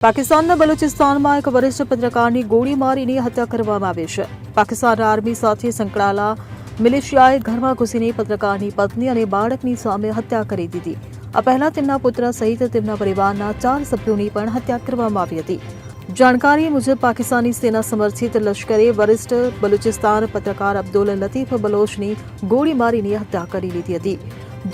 પાકિસ્તાનના બલુચિસ્તાનમાં એક વરિષ્ઠ પત્રકારની ગોળી મારીને હત્યા કરવામાં આવી છે. પાકિસ્તાન આર્મી સાથે સંકળાયેલા મિલિશિયાએ ઘરમાં ઘૂસીને પત્રકારની પત્ની અને બાળકની સામે હત્યા કરી દીધી. આ પહેલા તેમના પુત્ર સહિત તેમના પરિવારના ચાર સભ્યોની પણ હત્યા કરવામાં આવી હતી. જાણકારી મુજબ પાકિસ્તાની સેના સમર્થિત લશ્કરે વરિષ્ઠ બલુચિસ્તાન પત્રકાર અબ્દુલ લતીફ બલોચની ગોળી મારીને હત્યા કરી લીધી હતી,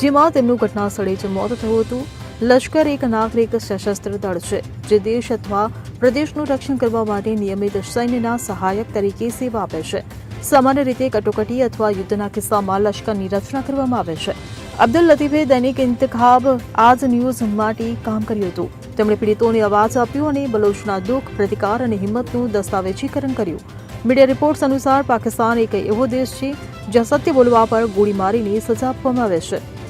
જેમાં તેમનું ઘટના સ્થળે જ મોત થયું હતું. લશ્કર એક નાગરિક સશસ્ત્ર દળ છે, જે દેશ અથવા પ્રદેશનું રક્ષણ કરવા માટે નિયમિત સૈન્યના સહાયક તરીકે સેવા આપે છે. સામાન્ય રીતે કટોકટી અથવા યુદ્ધના કિસ્સામાં લશ્કરની રચના કરવામાં આવે છે. અબ્દુલ લતીફે દૈનિક ઇન્તખાબ આજ ન્યૂઝ માટે કામ કર્યું હતું. તેમણે પીડિતોને અવાજ આપ્યો અને બલોચના દુઃખ, પ્રતિકાર અને હિંમતનું દસ્તાવેજીકરણ કર્યું. મીડિયા રિપોર્ટ્સ અનુસાર પાકિસ્તાન એક એવો દેશ છે જ્યાં સત્ય બોલવા પર ગોળી મારીને સજા આપવામાં આવે છે.